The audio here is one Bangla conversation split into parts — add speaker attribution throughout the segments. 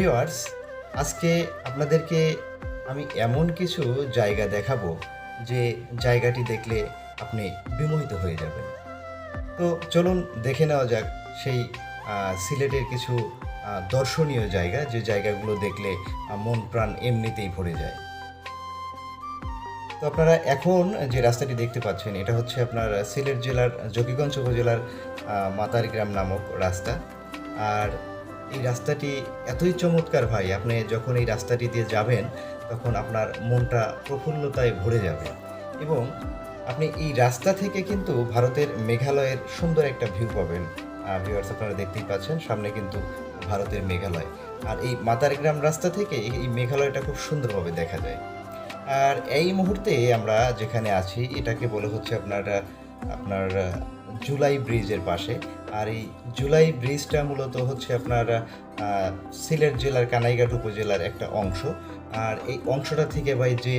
Speaker 1: ভিউয়ার্স আজকে আপনাদেরকে আমি এমন কিছু জায়গা দেখাবো যে জায়গাটি দেখলে আপনি বিমোহিত হয়ে যাবেন। তো চলুন দেখে নেওয়া যাক সেই সিলেটের কিছু দর্শনীয় জায়গা, যে জায়গাগুলো দেখলে মন প্রাণ এমনিতেই ভরে যায়। তো আপনারা এখন যে রাস্তাটি দেখতে পাচ্ছেন, এটা হচ্ছে আপনার সিলেট জেলার, জকিগঞ্জ উপজেলার মাতারগ্রাম নামক রাস্তা। আর এই রাস্তাটি এতই চমৎকার ভাই, আপনি যখন এই রাস্তাটি দিয়ে যাবেন, তখন আপনার মনটা প্রফুল্লতায় ভরে যাবে। এবং আপনি এই রাস্তা থেকে কিন্তু ভারতের মেঘালয়ের সুন্দর একটা ভিউ পাবেন। ভিউয়ার্স আপনারা দেখতেই পাচ্ছেন, সামনে কিন্তু ভারতের মেঘালয়। আর এই মাতারগ্রাম রাস্তা থেকে এই মেঘালয়টা খুব সুন্দরভাবে দেখা যায়। আর এই মুহূর্তে আমরা যেখানে আছি, এটাকে বলে হচ্ছে আপনার আপনার জুলাই ব্রিজের পাশে। আর এই জুলাই ব্রিজটা মূলত হচ্ছে আপনার সিলেট জেলার কানাইঘাট উপজেলার একটা অংশ। আর এই অংশটা থেকে ভাই যে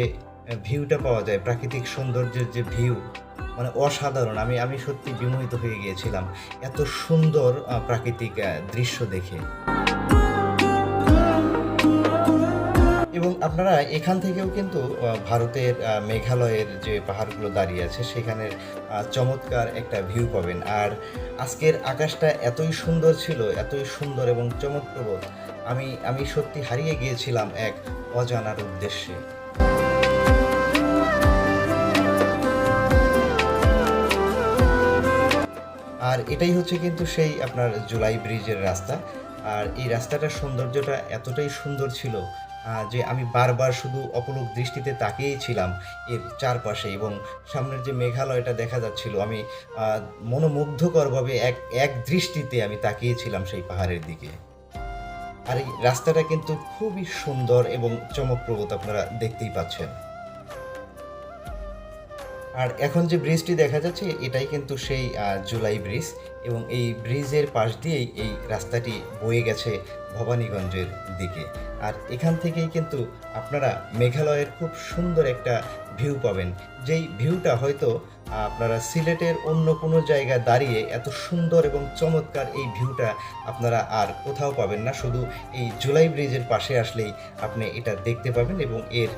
Speaker 1: ভিউটা পাওয়া যায়, প্রাকৃতিক সৌন্দর্যের যে ভিউ মানে অসাধারণ, আমি আমি সত্যি বিমোহিত হয়ে গিয়েছিলাম। এত সুন্দর প্রাকৃতিক দৃশ্য দেখে। এবং আপনারা এখান থেকেও কিন্তু ভারতের মেঘালয়ের যে পাহাড়গুলো দাঁড়িয়ে আছে সেখানের চমৎকার একটা ভিউ পাবেন। আর আজকের আকাশটা এতই সুন্দর ছিল, এতই সুন্দর এবং চমৎপ্রবোধ আমি আমি সত্যি হারিয়ে গিয়েছিলাম এক অজানার উদ্দেশ্যে। আর এটাই হচ্ছে কিন্তু সেই আপনার জুলাই ব্রিজের রাস্তা। আর এই রাস্তাটার সৌন্দর্যটা এতটাই সুন্দর ছিল যে আমি বারবার শুধু অপলক দৃষ্টিতে তাকিয়েই ছিলাম এর চারপাশে এবং সামনের যে মেঘালয়টা দেখা যাচ্ছিল, আমি মনোমুগ্ধকরভাবে এক এক দৃষ্টিতে আমি তাকিয়েছিলাম সেই পাহাড়ের দিকে। আর এই রাস্তাটা কিন্তু খুবই সুন্দর এবং চমকপ্রদ আপনারা দেখতেই পাচ্ছেন। আর এখন যে ব্রিজটি দেখা যাচ্ছে, এটাই কিন্তু সেই জুলাই ব্রিজ এবং এই ব্রিজের পাশ দিয়েই এই রাস্তাটি বয়ে গেছে ভবানীগঞ্জের দিকে। আর এখান থেকেই কিন্তু আপনারা মেঘালয়ের খুব সুন্দর একটা ভিউ পাবেন। যেই ভিউটা হয়তো আপনারা সিলেটের অন্য কোনো জায়গায় দাঁড়িয়ে এত সুন্দর এবং চমৎকার এই ভিউটা আপনারা আর কোথাও পাবেন না। শুধু এই জুলাই ব্রিজের পাশে আসলেই আপনি এটা দেখতে পাবেন এবং এর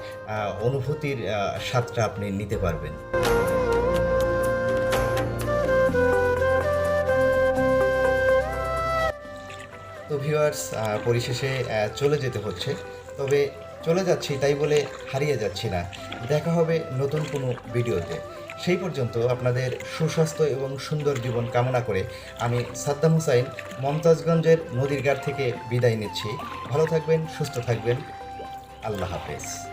Speaker 1: অনুভূতির স্বাদটা আপনি নিতে পারবেন। তো ভিউয়ার্স পরিশেষে চলে যেতে হচ্ছে। তবে চলে যাচ্ছি, তাই বলে হারিয়ে যাচ্ছি না। দেখা হবে নতুন কোনো ভিডিওতে। সেই পর্যন্ত আপনাদের সুস্বাস্থ্য এবং সুন্দর জীবন কামনা করে আমি সাদ্দাম হুসাইন, মমতাজগঞ্জের নদীর ঘাট থেকে বিদায় নিচ্ছি। ভালো থাকবেন, সুস্থ থাকবেন। আল্লাহ হাফেজ।